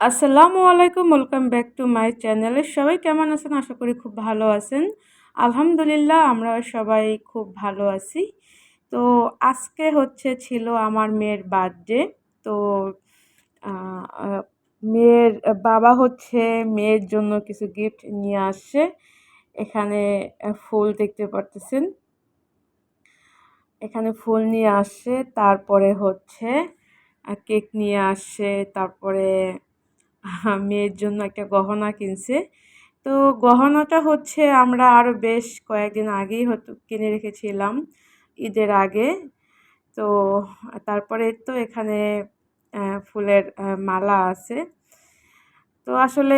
আসসালামু আলাইকুম welcome back to my চ্যানেলে সবাই কেমন আছেন? আশা করি খুব ভালো আছেন। আলহামদুলিল্লাহ, আমরা সবাই খুব ভালো আছি। তো আজকে হচ্ছে ছিল আমার মেয়ের বার্থডে তো মেয়ের বাবা হচ্ছে মেয়ের জন্য কিছু গিফট নিয়ে আসছে। এখানে ফুল দেখতে পারতেছেন। এখানে ফুল নিয়ে আসছে, তারপরে হচ্ছে কেক নিয়ে আসছে, তারপরে মেয়ের জন্য একটা গহনা কিনছে। তো গহনাটা হচ্ছে আমরা আরও বেশ কয়েকদিন আগেই হয়তো কিনে রেখেছিলাম ঈদের আগে। তো তারপরে তো এখানে ফুলের মালা আছে। তো আসলে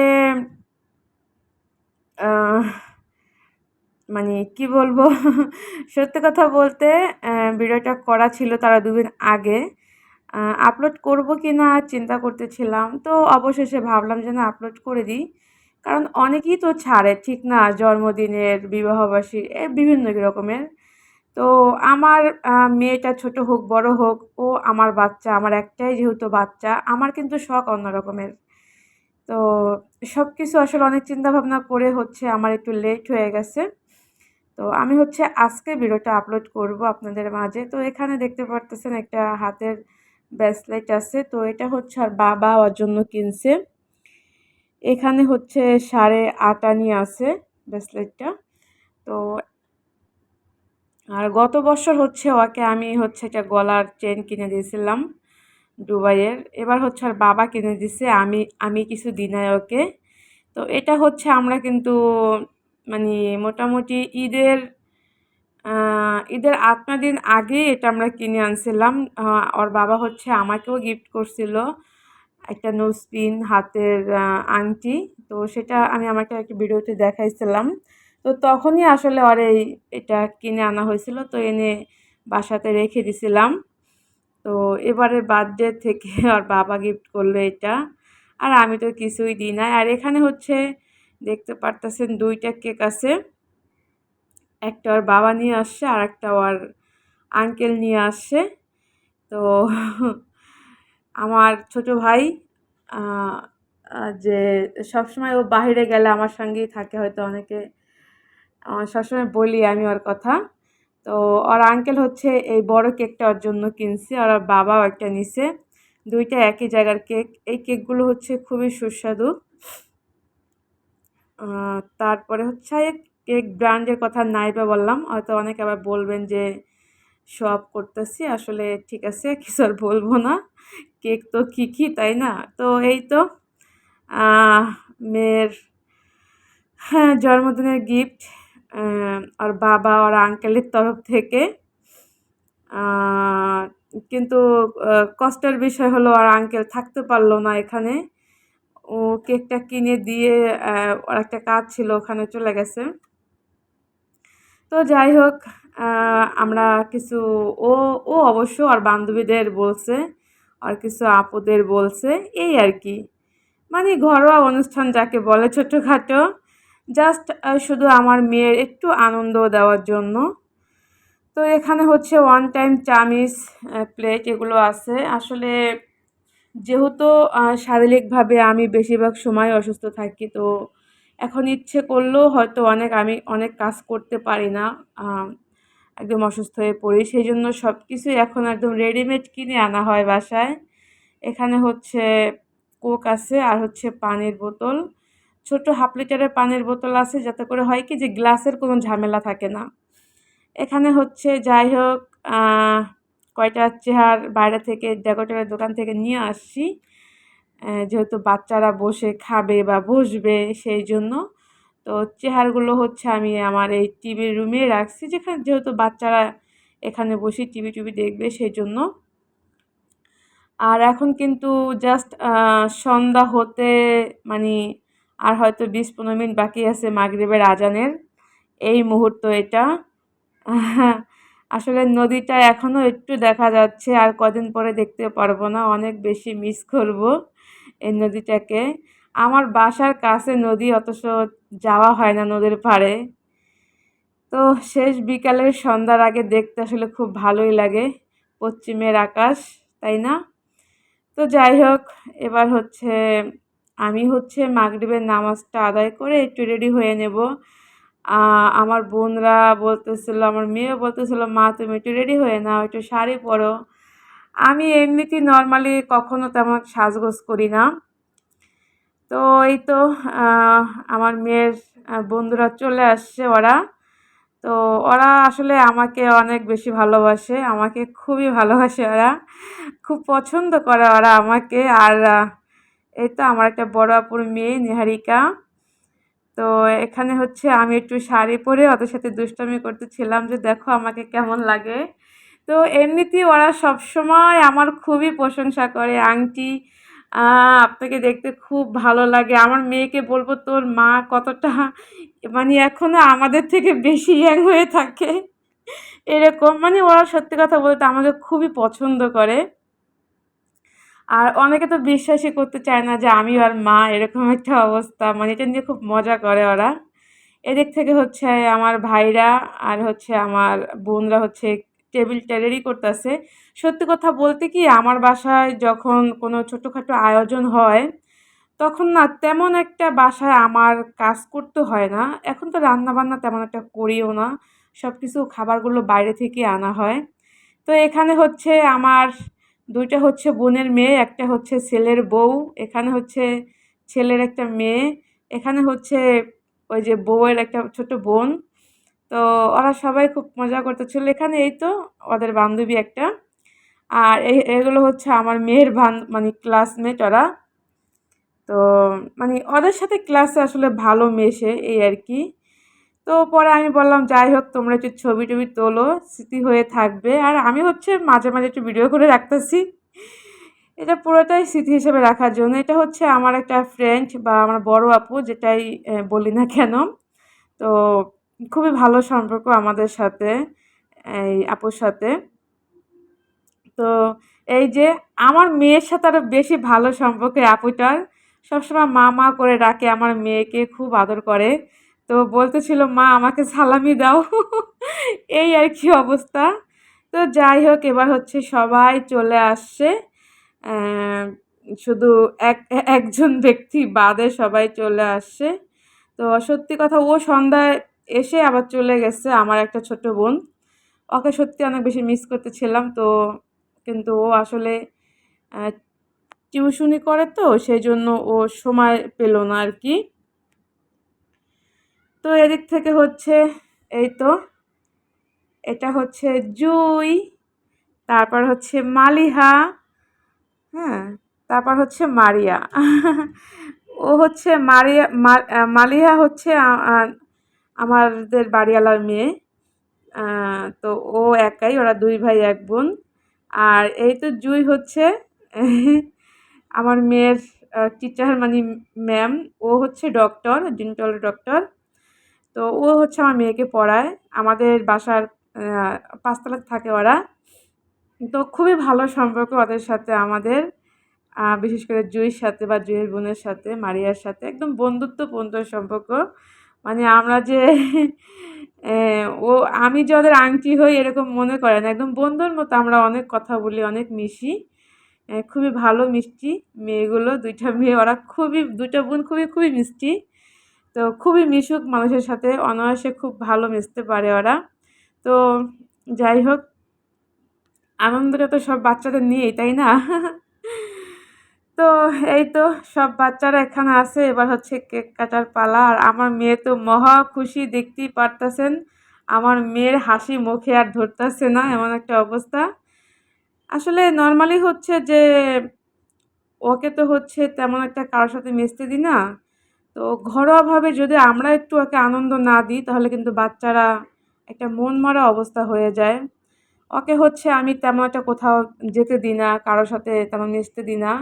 মানে কি বলব? সত্যি কথা বলতে ভিডিওটা করা ছিল তারা দুদিন আগে। আপলোড করব কি না চিন্তা করতেছিলাম। তো অবশেষে ভাবলাম যে না আপলোড করে দিই। কারণ অনেকেই তো ছাড়ে, ঠিক না? জন্মদিনের বিবাহবাসী এ বিভিন্ন রকমের। তো আমার মেয়েটা ছোট হোক, বড় হোক, ও আমার বাচ্চা, আমার একটাই যেহেতু বাচ্চা, আমার কিন্তু শখ অন্য রকমের। তো সব কিছু আসলে অনেক চিন্তাভাবনা করে হচ্ছে আমার একটু লেট হয়ে গেছে। তো আমি হচ্ছে আজকে ভিডিওটা আপলোড করব আপনাদের মাঝে। তো এখানে দেখতে পারতেছেন একটা হাতের ব্রেসলেট আছে। তো এটা হচ্ছে আর বাবা ওর জন্য কিনছে। এখানে হচ্ছে সাড়ে আটানি আছে ব্রেসলেটটা তো আর গত বছর হচ্ছে ওকে আমি হচ্ছে একটা গলার চেন কিনে দিয়েছিলাম দুবাইয়ের। এবার হচ্ছে আর বাবা কিনে দিছে, আমি আমি কিছু দিনাই ওকে। তো এটা হচ্ছে আমরা কিন্তু মানে মোটামুটি ঈদের ঈদের আট দিন আগে এটা আমরা কিনে আনছিলাম। ওর বাবা হচ্ছে আমাকেও গিফট করছিল একটা নোসপিন হাতের আংটি। তো সেটা আমি আমাকে একটা ভিডিওতে দেখাইছিলাম। তো তখনই আসলে ওর এই এটা কিনে আনা হয়েছিল। তো এনে বাসাতে রেখে দিছিলাম। তো এবারের বার্থডে থেকে ওর বাবা গিফট করল এটা। আর আমি তো কিছুই দিই না আর এখানে হচ্ছে দেখতে পারতেছেন দুইটা কেক আছে। একটা ওর বাবা নিয়ে আসছে আর একটা ওর আঙ্কেল নিয়ে আসছে। তো আমার ছোট ভাই যে সবসময় ও বাহিরে গেলে আমার সঙ্গেই থাকে হয়তো অনেকে। সবসময় বলি আমি ওর কথা। তো ওর আঙ্কেল হচ্ছে এই বড় কেকটা ওর জন্য কিনছে, আর ওর বাবাও একটা নিছে। দুইটা একই জায়গার কেক এই কেকগুলো হচ্ছে খুবই সুস্বাদু। তারপরে হচ্ছে কেক ব্র্যান্ডের কথা নাই বা বললাম, হয়তো অনেকে আবার বলবেন যে সব করতেছি, আসলে ঠিক আছে, কিছু আর বলব না, কেক তো কী কী, তাই না? তো এই তো মেয়ের হ্যাঁ জন্মদিনের গিফট আর বাবা আর আঙ্কেলের তরফ থেকে কিন্তু কষ্টের বিষয় হলো আর আঙ্কেল থাকতে পারল না এখানে। ও কেকটা কিনে দিয়ে ওর একটা কাজ ছিল, ওখানে চলে গেছে। তো যাই হোক আমরা কিছু, ও ও অবশ্য আর বান্ধবীদের বলছে, আর কিছু আপুদের বলছে, এই আর কি। মানে ঘরোয়া অনুষ্ঠান যাকে বলে ছোটোখাটো জাস্ট শুধু আমার মেয়ের একটু আনন্দ দেওয়ার জন্য। তো এখানে হচ্ছে ওয়ান টাইম চামিচ প্লেট এগুলো আছে। আসলে যেহেতু শারীরিকভাবে আমি বেশিরভাগ সময় অসুস্থ থাকি, তো এখন ইচ্ছে করলেও হয়তো অনেক আমি অনেক কাজ করতে পারি না একদম অসুস্থ হয়ে পড়ি। সেই জন্য সব কিছুই এখন একদম রেডিমেড কিনে আনা হয় বাসায়। এখানে হচ্ছে কোক আছে আর হচ্ছে পানির বোতল। ছোট হাফ লিটারের পানির বোতল আছে যাতে করে হয় কি যে গ্লাসের কোনো ঝামেলা থাকে না। এখানে হচ্ছে যাই হোক কয়টা চেহার বাইরে থেকে, ডেকোরেটরের দোকান থেকে নিয়ে আসছি। যেহেতু বাচ্চারা বসে খাবে বা বসবে সেই জন্য তো চেহারগুলো হচ্ছে আমি আমার এই টিভির রুমে রাখছি, যেখানে যেহেতু বাচ্চারা এখানে বসে টিভি টিভি দেখবে সেই জন্য আর এখন কিন্তু জাস্ট সন্ধ্যা হতে মানে আর হয়তো বিশ পনেরো মিনিট বাকি আছে মাগরীবের আজানের। এই মুহূর্ত এটা। আসলে নদীটা এখনও একটু দেখা যাচ্ছে, আর কদিন পরে দেখতে পারব না, অনেক বেশি মিস করব। এই নদীটাকে। আমার বাসার কাছে নদী অথচ যাওয়া হয় না নদীর পাড়ে। তো শেষ বিকালের সন্ধ্যার আগে দেখতে আসলে খুব ভালোই লাগে পশ্চিমের আকাশ, তাই না? তো যাই হোক, এবার হচ্ছে আমি হচ্ছে মাগরিবের নামাজটা আদায় করে একটু রেডি হয়ে নেব। আমার বোনরা বলতেছিল, আমার মেয়েও বলতেছিল, মা, তুমি একটু রেডি হয়ে নাও, একটু শাড়ি পরো। আমি এমনিতেই নর্মালি কখনো তেমন সাজগোজ করি না। তো এই তো আমার মেয়ের বন্ধুরা চলে আসছে ওরা। তো ওরা আসলে আমাকে অনেক বেশি ভালোবাসে, আমাকে খুবই ভালোবাসে ওরা। খুব পছন্দ করে ওরা আমাকে। আর এই তো আমার একটা বড় আপুর মেয়ে, নিহারিকা। তো এখানে হচ্ছে আমি একটু শাড়ি পরে ওদের সাথে দুষ্টামি করতেছিলাম যে, দেখো আমাকে কেমন লাগে। তো এমনিতেই ওরা সবসময় আমার খুবই প্রশংসা করে আংটি আপনাকে দেখতে খুব ভালো লাগে। আমার মেয়েকে বলব তোর মা কতটা মানে এখনও আমাদের থেকে বেশি ইয়াং হয়ে থাকে। এরকম মানে ওরা সত্যি কথা বলতে আমাকে খুবই পছন্দ করে। আর অনেকে তো বিশ্বাসই করতে চায় না যে আমি আর মা, এরকম একটা অবস্থা। মানে এটা নিয়ে খুব মজা করে ওরা। এদিক থেকে হচ্ছে আমার ভাইরা আর হচ্ছে আমার বোনরা হচ্ছে টেবিল টেরেরই করতেছে। সত্যি কথা বলতে কি, আমার বাসায় যখন কোনো ছোটোখাটো আয়োজন হয়, তখন না তেমন একটা বাসায় আমার কাজ করতে হয় না। এখন তো রান্নাবান্না তেমন একটা করিও না। সব কিছু খাবারগুলো বাইরে থেকে আনা হয়। তো এখানে হচ্ছে আমার দুইটা হচ্ছে বোনের মেয়ে, একটা হচ্ছে ছেলের বউ, এখানে হচ্ছে ছেলের একটা মেয়ে, এখানে হচ্ছে ওই যে বউয়ের একটা ছোট বোন। তো ওরা সবাই খুব মজা করতেছিল এখানে এই তো ওদের বান্ধবী একটা। আর এগুলো হচ্ছে আমার মেয়ের বান মানে ক্লাসমেট ওরা। তো মানে ওদের সাথে ক্লাসে আসলে ভালো মেশে এই আর কি। তো পরে আমি বললাম, যাই হোক, তোমরা একটু ছবি টবি তোলো, স্মৃতি হয়ে থাকবে। আর আমি হচ্ছে মাঝে মাঝে একটু ভিডিও করে রাখতেছি। এটা পুরোটাই স্মৃতি হিসেবে রাখার জন্য। এটা হচ্ছে আমার একটা ফ্রেন্ড বা আমার বড় আপু, যেটাই বলি না কেন। তো খুবই ভালো সম্পর্ক আমাদের সাথে, এই আপুর সাথে। তো এই যে আমার মেয়ের সাথে আরও বেশি ভালো সম্পর্ক আপুটার। সবসময় মা মা করে ডাকে, আমার মেয়েকে খুব আদর করে। তো বলতেছিল, মা, আমাকে সালামি দাও। এই আর কি অবস্থা। তো যাই হোক, এবার হচ্ছে সবাই চলে আসছে। শুধু এক, একজন ব্যক্তি বাদে সবাই চলে আসছে। তো সত্যি কথা, ও সন্ধ্যায় এসে আবার চলে গেছে আমার একটা ছোট বোন। ওকে সত্যি অনেক বেশি মিস করতেছিলাম তো, কিন্তু ও আসলে টিউশনি করে তো সেই জন্য ও সময় পেল না আর কি তো এদিক থেকে হচ্ছে, এই তো, এটা হচ্ছে জুই, তারপর হচ্ছে মালিহা হ্যাঁ তারপর হচ্ছে মারিয়া। ও হচ্ছে মারিয়া মালিহা হচ্ছে আমাদের বাড়িওয়ালার মেয়ে তো ও একাই, ওরা দুই ভাই, এক বোন। আর এই তো জুই হচ্ছে, আমার মেয়ের টিচার মানে ম্যাম ও হচ্ছে ডক্টর ডেন্টাল ডক্টর তো ও হচ্ছে আমার মেয়েকে পড়ায়। আমাদের বাসার পাঁচতলা থাকে ওরা। তো খুবই ভালো সম্পর্ক ওদের সাথে, আমাদের। বিশেষ করে জুইয়ের সাথে বা জুইয়ের বোনের সাথে, মারিয়ার সাথে। একদম বন্ধুত্বপূর্ণ সম্পর্ক। মানে আমরা যে ও, আমি যে ওদের আংটি হই এরকম মনে করে না। একদম বন্ধুর মতো আমরা অনেক কথা বলি, অনেক মিশি। খুবই ভালো মিষ্টি মেয়েগুলো, দুইটা মেয়ে। ওরা খুবই, দুইটা বোন খুবই খুবই মিষ্টি। তো খুবই মিশুক মানুষের সাথে। অনায়াসে খুব ভালো মিশতে পারে ওরা। তো যাই হোক, আনন্দটা তো সব বাচ্চাদের নিয়েই, তাই না? তো এই তো সব বাচ্চারা এখানে আছে। এবার হচ্ছে কেক কাটার পালা। আর আমার মেয়ে তো মহা খুশি, দেখতেই পারতেছেন। আমার মেয়ের হাসি মুখে আর ধরতেছে না, এমন একটা অবস্থা। আসলে নর্মালি হচ্ছে যে, ওকে তো হচ্ছে তেমন একটা কারোর সাথে মিশতে দিই না। তো ঘরোয়াভাবে যদি আমরা একটু ওকে আনন্দ না দিই, তাহলে কিন্তু বাচ্চারা একটা মন মরা অবস্থা হয়ে যায়। ওকে হচ্ছে আমি তেমন একটা কোথাও যেতে দিই না, কারোর সাথে তেমন মিশতে দিই না।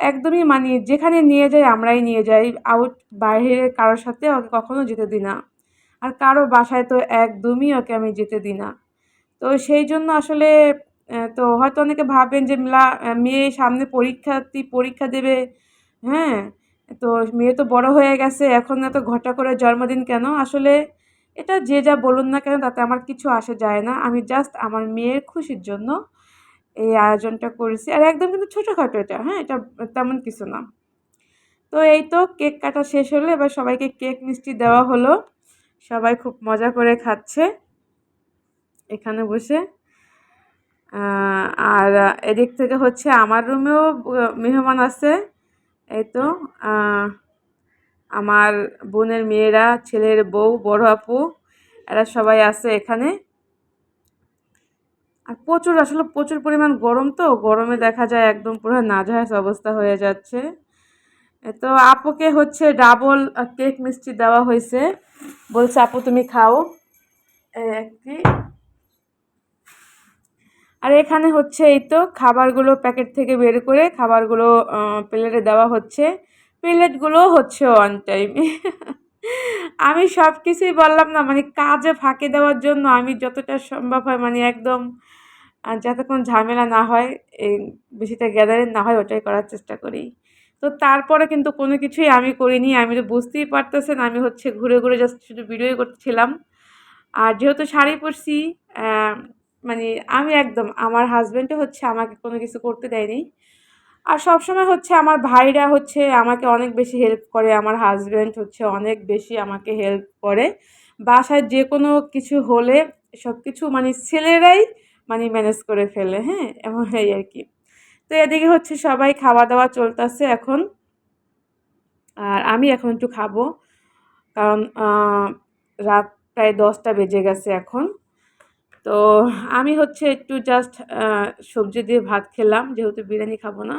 একদমই মানে যেখানে নিয়ে যাই আমরাই নিয়ে যাই। আউট বাইরে কারোর সাথে ওকে কখনো যেতে দিই না। আর কারও বাসায় তো একদমই ওকে আমি যেতে দিই না। তো সেই জন্য আসলে তো হয়তো অনেকে ভাবেন যে মেয়ে সামনে পরীক্ষার্থী পরীক্ষা দেবে। হ্যাঁ তো মেয়ে তো বড় হয়ে গেছে, এখন এত ঘটা করে জন্মদিন কেন? আসলে এটা যে যা বলুন না কেন, তাতে আমার কিছু আসে যায় না। আমি জাস্ট আমার মেয়ের খুশির জন্য এই আয়োজনটা করেছি। আর একদম কিন্তু ছোটোখাটো এটা হ্যাঁ এটা তেমন কিছু না। তো এই তো কেক কাটা শেষ হলো, এবার সবাইকে কেক মিষ্টি দেওয়া হলো। সবাই খুব মজা করে খাচ্ছে এখানে বসে। আর এদিক থেকে হচ্ছে আমার রুমেও মেহমান আছে। এই তো আমার বোনের মেয়েরা, ছেলের বউ, বড় আপু, এরা সবাই আছে এখানে। আর প্রচুর, আসলে প্রচুর পরিমাণ গরম তো, গরমে দেখা যায় একদম পুরো নাজহাস অবস্থা হয়ে যাচ্ছে। তো আপুকে হচ্ছে ডাবল কেক মিষ্টি দেওয়া হয়েছে। বলছে, আপু, তুমি খাও। একটি আর এখানে হচ্ছে এই তো খাবারগুলো প্যাকেট থেকে বের করে খাবারগুলো প্লেটে দেওয়া হচ্ছে। প্লেটগুলো হচ্ছে অন টাইম আমি সব কিছুই বললাম না মানে কাজে ফাঁকি দেওয়ার জন্য আমি যতটা সম্ভব হয় মানে একদম যতক্ষণ ঝামেলা না হয়, এই বেশিটা গ্যাদারিং না হয়, ওটাই করার চেষ্টা করি। তো তারপরে কিন্তু কোনো কিছুই আমি করিনি, আমি তো বুঝতেই পারতেছেন, আমি হচ্ছে ঘুরে ঘুরে জাস্ট শুধু ভিডিও করছিলাম। আর যেহেতু শাড়ি পরছি মানে আমি একদম, আমার হাজব্যান্ডও হচ্ছে আমাকে কোনো কিছু করতে দেয়নি। আর সবসময় হচ্ছে আমার ভাইরা হচ্ছে আমাকে অনেক বেশি হেল্প করে, আমার হাজব্যান্ড হচ্ছে অনেক বেশি আমাকে হেল্প করে। বাসায় যে কোনো কিছু হলে সব কিছু মানে ছেলেরাই মানে ম্যানেজ করে ফেলে হ্যাঁ? এমন এই আর কি তো এদিকে হচ্ছে সবাই খাওয়া দাওয়া চলতেছে এখন। আর আমি এখন একটু খাব। কারণ রাত প্রায় দশটা বেজে গেছে এখন। তো আমি হচ্ছে একটু জাস্ট সবজি দিয়ে ভাত খেলাম, যেহেতু বিরিয়ানি খাব না।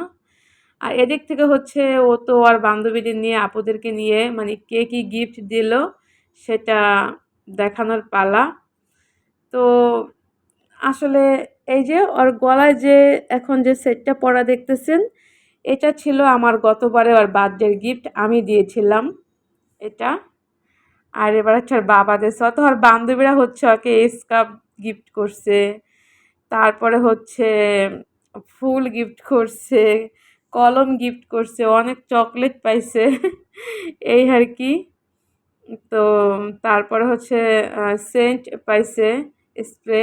আর এদিক থেকে হচ্ছে ও তো আর বান্ধবীদের নিয়ে, আপুদেরকে নিয়ে মানে কে কী গিফট দিল, সেটা দেখানোর পালা। তো আসলে এই যে ওর গলায় যে এখন যে সেটটা পরা দেখতেছেন, এটা ছিল আমার গতবারে ওর বার্থডের গিফট আমি দিয়েছিলাম এটা। আর এবার হচ্ছে ওর বাবাদের অত ওর বান্ধবীরা হচ্ছে ওকে স্কার্ফ গিফট করছে, তারপরে হচ্ছে ফুল গিফট করছে, কলম গিফট করছে, অনেক চকলেট পাইছে, এই আর কি। তো তারপরে হচ্ছে সেন্ট পাইছে স্প্রে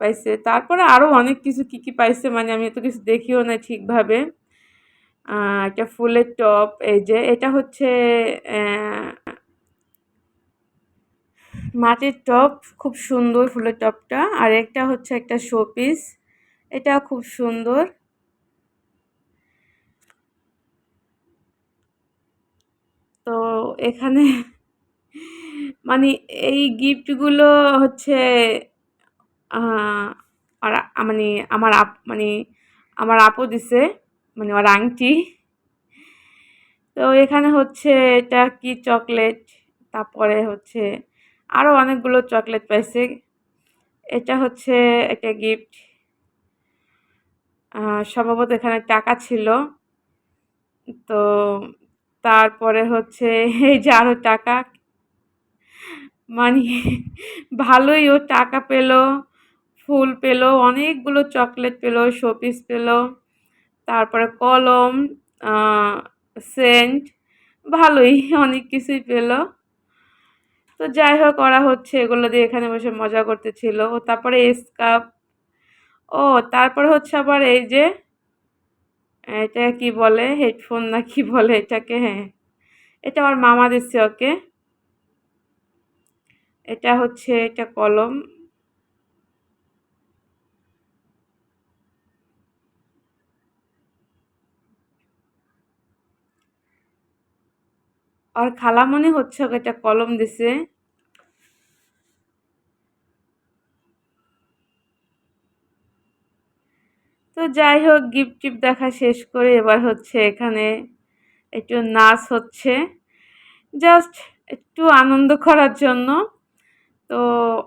পাইছে। তারপরে আরও অনেক কিছু কী কী পাইছে মানে আমি এত কিছু দেখিও না ঠিকভাবে। একটা ফুলের টপ, এই যে এটা হচ্ছে মাটির টপ, খুব সুন্দর ফুলের টপটা। আর একটা হচ্ছে একটা শোপিস, এটা খুব সুন্দর। তো এখানে মানে এই গিফটগুলো হচ্ছে আর মানে আমার আপ মানে আমার আপু দিছে মানে ওর আংটি। তো এখানে হচ্ছে এটা কি চকলেট? তারপরে হচ্ছে আরও অনেকগুলো চকলেট পাইছে। এটা হচ্ছে একটা গিফট। সম্ভবত এখানে টাকা ছিল। তো তারপরে হচ্ছে এই যে আরও টাকা। মানে ভালোই ও টাকা পেল। ফুল পেল, অনেকগুলো চকলেট পেল, শোপিস পেল, তারপরে কলম সেন্ট, ভালোই অনেক কিছুই পেল। তো যাই হোক, ওরা হচ্ছে এগুলো দিয়ে এখানে বসে মজা করতেছিল। তারপরে স্কাপ ও, তারপরে হচ্ছে আবার এই যে, এটা কি বলে? হেডফোন না কি বলে এটাকে? হ্যাঁ এটা আমার মামা দিচ্ছে ওকে। এটা হচ্ছে, এটা কলম। আর খালা মনে হচ্ছে ওকে একটা কলম দিছে। তো যাই হোক, গিফট টিফট দেখা শেষ করে এবার হচ্ছে এখানে একটু নাচ হচ্ছে। জাস্ট একটু আনন্দ করার জন্য। তো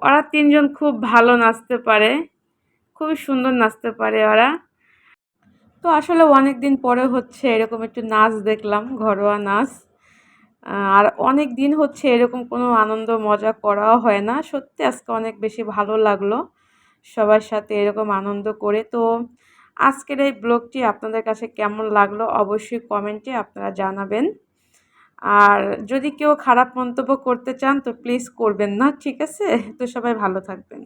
ওরা তিনজন খুব ভালো নাচতে পারে। খুবই সুন্দর নাচতে পারে ওরা। তো আসলে অনেক দিন পরে হচ্ছে এরকম একটু নাচ দেখলাম, ঘরোয়া নাচ। আর অনেক দিন হচ্ছে এরকম কোনো আনন্দ মজা করাও হয় না। সত্যি আজকে অনেক বেশি ভালো লাগল সবার সাথে এরকম আনন্দ করে। তো আজকের এই ব্লগটি আপনাদের কাছে কেমন লাগল অবশ্যই কমেন্টে আপনারা জানাবেন। আর যদি কেউ খারাপ মন্তব্য করতে চান তো প্লিজ করবেন না, ঠিক আছে? তো সবাই ভালো থাকবেন।